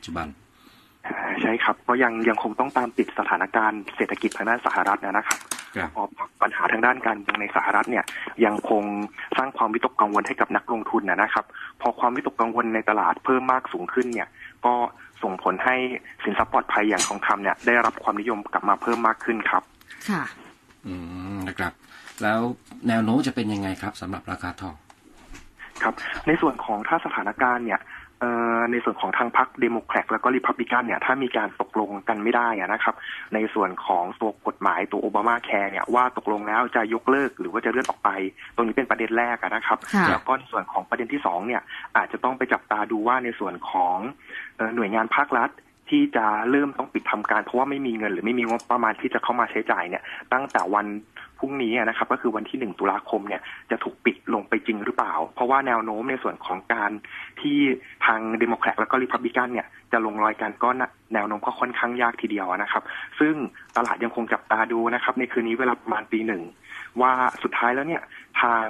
ปัจจุบันอ่าใช่ครับก็ยังยังคงต้องตามติดสถานการณ์เศรษฐกิจทางด้านสหรัฐนะครับครับเพราะปัญหาทางด้านการเมืองในสหรัฐเนี่ยยังคงสร้างความวิตกกังวลให้กับนักลงทุนนะครับ พอความวิตกกังวลในตลาดเพิ่มมากสูงขึ้นเนี่ย ก็ส่งผลให้สินทรัพย์ปลอดภัยอย่างทองคำเนี่ยได้รับความนิยมกลับมาเพิ่มมากขึ้นครับ ค่ะ อืมนะครับ แล้วแนวโน้มจะเป็นยังไงครับสำหรับราคาทองครับ ในส่วนของถ้าสถานการณ์เนี่ยเอ่อ ในส่วนของทางพรรคเดโมแครตแล้วก็ริพับลิกันเนี่ยถ้ามีการตกลงกันไม่ได้อะนะครับ ในส่วนของตัวกฎหมายตัวโอบามาแคร์เนี่ยว่าตกลงแล้วจะยกเลิกหรือว่าจะเลื่อนออกไป ตรงนี้เป็นประเด็นแรกอะนะครับค่ะแล้วก็ในส่วนของประเด็นที่สองเนี่ยอาจจะต้องไปจับตาดูว่าในส่วนของเอ่อหน่วยงานภาครัฐ ที่จะเริ่มต้องปิดทำการ เพราะว่าไม่มีเงินหรือไม่มีงบประมาณที่จะเข้ามาใช้จ่ายเนี่ยตั้งแต่วันพรุ่งนี้นะครับก็คือวันที่หนึ่งตุลาคมเนี่ยจะถูกปิดลงไปจริงหรือเปล่า เพราะว่าแนวโน้มในส่วนของการที่ทางเดโมแครตแล้วก็ริพับลิกันเนี่ยจะลงรอยกันก็นะแนวโน้มก็ค่อนข้างยากทีเดียวนะครับ ซึ่งตลาดยังคงจับตาดูนะครับ ในคืนนี้เวลาประมาณตีหนึ่งว่าสุดท้ายแล้วเนี่ยทาง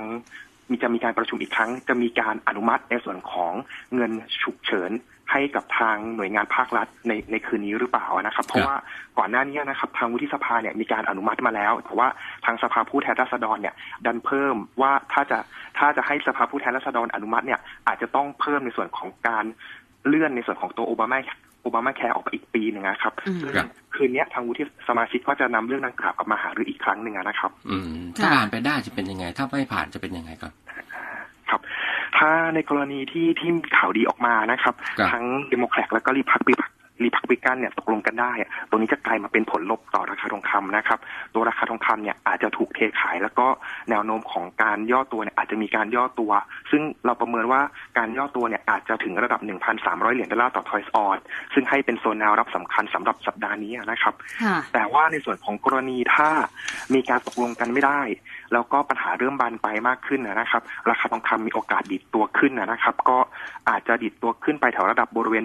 มีจะมีการประชุมอีกครั้ง จะมีการอนุมัติในส่วนของเงินฉุกเฉินให้กับทางหน่วยงานภาครัฐในในคืนนี้หรือเปล่านะครับ เพราะว่าก่อนหน้านี้นะครับทางวุฒิสภาเนี่ยมีการอนุมัติมาแล้วแต่ว่าทางสภาผู้แทนราษฎรเนี่ยดันเพิ่มว่าถ้าจะถ้าจะให้สภาผู้แทนราษฎรอนุมัติเนี่ยอาจจะต้องเพิ่มในส่วนของการ เลื่อนในส่วนของตัวโอบามาโอบามาแคร์ออกไปอีกปีหนึ่งนะครับอืมซึ่งครับคืนนี้ทางวุฒิสมาชิกก็จะนำเรื่องดังกล่าวกลับมาหารืออีกครั้งหนึ่งนะครับ อืมถ้าค่ะผ่านไปได้จะเป็นยังไง ถ้าไม่ผ่านจะเป็นยังไงครับครับถ้าในกรณีที่ที่มีข่าวดีออกมานะครับครับ ทั้งเดโมแครตและก็รีพับลิก รีพับลิกันเนี่ยตกลงกันได้อะตัวนี้จะกลายมาเป็นผลลบต่อราคาทองคำนะครับ ตัวราคาทองคำเนี่ยอาจจะถูกเทขาย แล้วก็แนวโน้มของการย่อตัวเนี่ยอาจจะมีการย่อตัว ซึ่งเราประเมินว่าการย่อตัวเนี่ยอาจจะถึงระดับ 1,300 เหรียญดอลลาร์ต่อทอยส์ออนซึ่งให้เป็นโซนแนวรับสำคัญสำหรับสัปดาห์นี้นะครับค่ะแต่ว่าในส่วนของกรณีถ้ามีการตกลงกันไม่ได้ แล้วก็ปัญหาเริ่มบานปลายมากขึ้นนะนะครับ ราคาทองคำมีโอกาสดิดตัวขึ้นนะนะครับ ก็อาจจะดิดตัวขึ้นไปแถวระดับบริเวณ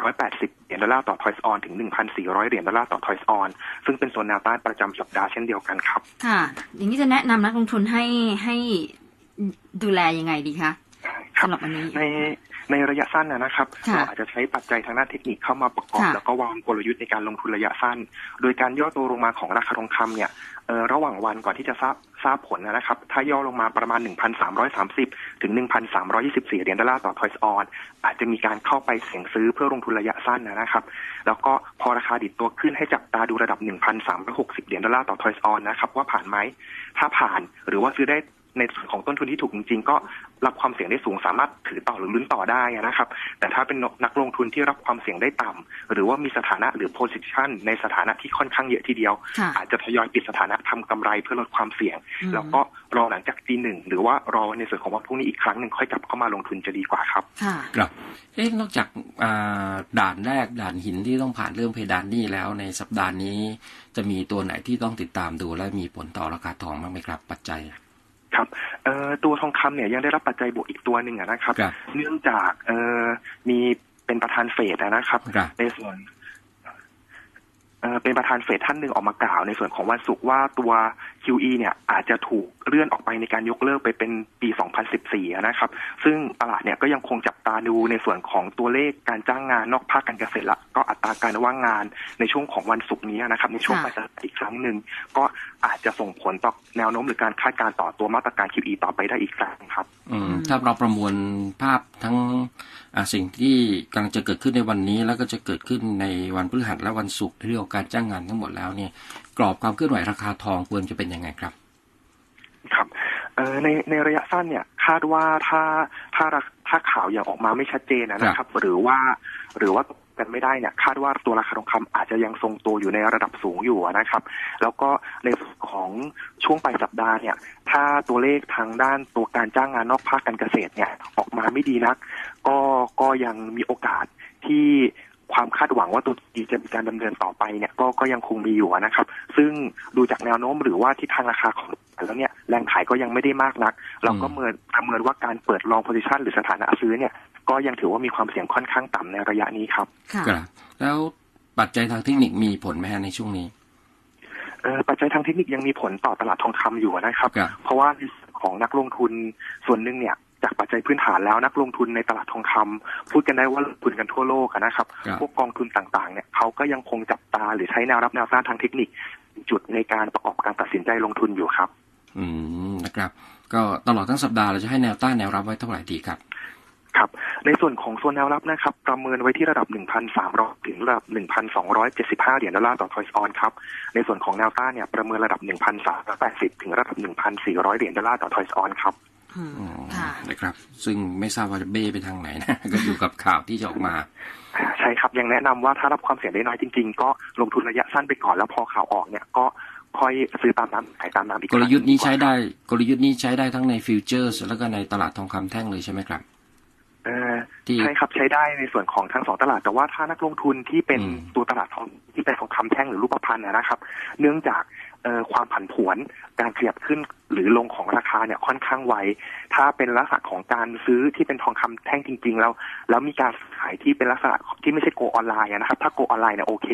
1,380 เหรียญดอลลาร์ต่อทอยส์ออนถึง 1,400 เหรียญดอลลาร์ต่อทอยส์ออนซึ่งเป็นโซนแนวต้านประจำสัปดาห์เช่นเดียวกันครับ ค่ะ อย่างนี้จะแนะนำนักลงทุนให้ให้ดูแลยังไงดีคะครับสำหรับวันนี้ใน ในระยะสั้นนะนะครับค่ะเราอาจจะใช้ปัจจัยทางด้านเทคนิคเข้ามาประกอบค่ะแล้วก็วางกลยุทธ์ในการลงทุนระยะสั้น โดยการย่อตัวลงมาของราคาทองคำเนี่ยเอ่อระหว่างวันก่อนที่จะทราบทราบผลนะครับ ถ้าย่อลงมาประมาณ 1,330 ถึง 1,324 เหรียญดอลลาร์ต่อทอยส์ออน อาจจะมีการเข้าไปเสี่ยงซื้อเพื่อลงทุนระยะสั้นนะครับ แล้วก็พอราคาดิดตัวขึ้นให้จับตาดูระดับ 1,360 เหรียญดอลลาร์ต่อทอยส์ออนนะครับว่าผ่านไหม ถ้าผ่านหรือว่าซื้อได้ ในส่วนของต้นทุนที่ถูกจริงๆ ก็รับความเสี่ยงได้สูงสามารถถือต่อหรือลุ้นต่อได้นะครับ แต่ถ้าเป็นนักลงทุนที่รับความเสี่ยงได้ต่ำหรือว่ามีสถานะหรือ position ในสถานะที่ค่อนข้างเยอะทีเดียวค่ะอาจจะทยอยปิดสถานะทำกำไรเพื่อลดความเสี่ยงอืมแล้วก็รอหลังจากจีหนึ่งหรือว่ารอในส่วนของวันพรุ่งนี้อีกครั้งหนึ่งค่อยกลับเข้ามาลงทุนจะดีกว่าครับค่ะครับเอ๊ะนอกจากอ่าด่านแรกด่านหินที่ต้องผ่านเรื่องเพดานหนี้แล้วในสัปดาห์นี้ จะมีตัวไหนที่ต้องติดตามดูและมีผลต่อราคาทองบ้างไหมครับปัจจัยครับเอ่อ ตัวทองคำเนี่ยยังได้รับปัจจัยบวกอีกตัวหนึ่งอะนะครับครับ เนื่องจากเอ่อมีเป็นประธานเฟดอะนะครับครับ ในส่วน เป็นประธานเฟดท่านหนึ่งออกมากล่าวในส่วนของวันศุกร์ว่าตัว QE เนี่ยอาจจะถูกเลื่อนออกไปในการยกเลิกไปเป็นปี 2014 นะครับ ซึ่งตลาดเนี่ยก็ยังคงจับตาดูในส่วนของตัวเลขการจ้างงานนอกภาคการเกษตรละก็อัตราการว่างงานในช่วงของวันศุกร์นี้นะครับ ในช่วงค่ะปลายสัปดาห์อีกครั้งหนึ่งก็อาจจะส่งผลต่อแนวโน้มหรือการคาดการณ์ต่อตัวมาตรการ QE ต่อไปได้อีกครั้งครับ อืมถ้าเราประมวลภาพทั้ง สิ่งที่กำลังจะเกิดขึ้นในวันนี้ แล้วก็จะเกิดขึ้นในวันพฤหัสและวันศุกร์ในเรื่องของการจ้างงานทั้งหมดแล้วเนี่ยกรอบความเคลื่อนไหวราคาทองควรจะเป็นยังไงครับ ครับเอ่อในในระยะสั้นเนี่ยคาดว่าถ้าถ้าราถ้าข่าวยังออกมาไม่ชัดเจนนะครับ หรือว่าหรือว่า กันไม่ได้เนี่ยคาดว่าตัวราคาทองคำอาจจะยังทรงตัวอยู่ในระดับสูงอยู่นะครับ แล้วก็ในของช่วงปลายสัปดาห์เนี่ย ถ้าตัวเลขทางด้านตัวการจ้างงานนอกภาคการเกษตรเนี่ยออกมาไม่ดีนัก ก็ก็ยังมีโอกาสที่ความคาดหวังว่าตัวดีจะมีการดำเนินต่อไปเนี่ยก็ก็ยังคงมีอยู่นะครับ ซึ่งดูจากแนวโน้มหรือว่าทิศทางราคาของแล้วเนี่ยแรงขายก็ยังไม่ได้มากนัก เราก็เมินประเมินว่าการเปิดลองโพซิชันหรือสถานะซื้อเนี่ย ก็ยังถือว่ามีความเสี่ยงค่อนข้างต่ำในระยะนี้ครับค่ะครับแล้วปัจจัยทางเทคนิคมีผลไหมฮะในช่วงนี้เอ่อปัจจัยทางเทคนิคยังมีผลต่อตลาดทองคำอยู่นะครับครับ เพราะว่าในส่วนของนักลงทุนส่วนหนึ่งเนี่ยจากปัจจัยพื้นฐานแล้วนักลงทุนในตลาดทองคำพูดกันได้ว่าลงทุนกันทั่วโลกอะนะครับครับ พวกกองทุนต่างๆเนี่ยเขาก็ยังคงจับตาหรือใช้แนวรับแนวต้านทางเทคนิค จุดในการประกอบการตัดสินใจลงทุนอยู่ครับ อืมนะครับ ก็ตลอดทั้งสัปดาห์เราจะให้แนวต้านแนวรับไว้เท่าไหร่ดีครับ ครับ ในส่วนของโซนแนวรับนะครับ ประเมินไว้ที่ระดับ 1,300 ถึงระดับ 1,275 เหรียญดอลลาร์ต่อทอยส์ออนครับ ในส่วนของแนวต้านเนี่ยประเมินระดับ 1,380 ถึงระดับ 1,400 เหรียญดอลลาร์ต่อทอยส์ออนครับอืมอ๋อค่ะนะครับ ซึ่งไม่ทราบว่าจะเบ้ไปทางไหนนะ ก็อยู่กับข่าวที่จะออกมา ใช่ครับ ยังแนะนำว่าถ้ารับความเสี่ยงได้น้อยจริง ๆ ก็ลงทุนระยะสั้นไปก่อนแล้วพอข่าวออกเนี่ยก็ค่อยซื้อตามน้ำขายตามน้ำอีกกลยุทธ์นี้ใช้ครั้งได้ กลยุทธ์นี้ใช้ได้ทั้งในฟิวเจอร์สแล้วก็ในตลาดทองคำแท่งเลยใช่ไหมครับเออที่ ใช่ครับใช้ได้ในส่วนของทั้งสองตลาด แต่ว่าถ้านักลงทุนที่เป็นอืมตัวตลาดทองที่เป็นทองคำแท่งหรือรูปพรรณนะครับ เนื่องจากเอ่อ ความผันผวนการขยับขึ้นหรือลงของราคาเนี่ยค่อนข้างไว ถ้าเป็นลักษณะของการซื้อที่เป็นทองคำแท่งจริง ๆ แล้ว แล้วมีการขายที่เป็นลักษณะที่ไม่ใช่โกออนไลน์นะครับ ถ้าโกออนไลน์เนี่ยโอเค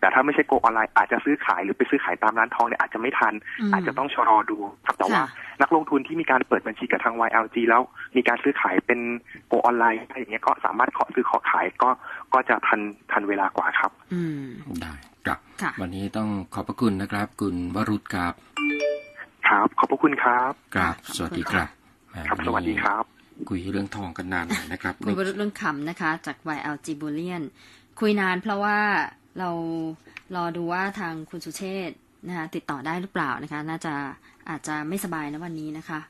แต่ถ้าไม่ใช่โกออนไลน์อาจจะซื้อขายหรือไปซื้อขายตามร้านทองเนี่ยอาจจะไม่ทันมอาจจะต้องชะลอดูครับแต่ว่าค่ะนักลงทุนที่มีการเปิดบัญชีกับทาง YLG แล้วมีการซื้อขายเป็นโกออนไลน์อะไรอย่างเงี้ยก็สามารถขอซื้อขอขายก็ก็จะทันทันเวลากว่าครับ อืมได้ ครับค่ะวันนี้ต้องขอบพระคุณนะครับ คุณวรุษครับ ครับ ขอบพระคุณครับครับค่ะสวัสดีครับแหมครับสวัสดีครับ คุยเรื่องทองกันนานหน่อยนะครับคุณวรุษเรื่องคำนะคะ จาก YLG Bullion คุยนานเพราะว่าเรารอดูว่าทางคุณสุเชษฐ์นะคะติดต่อได้หรือเปล่านะคะ น่าจะอาจจะไม่สบายนะวันนี้นะคะ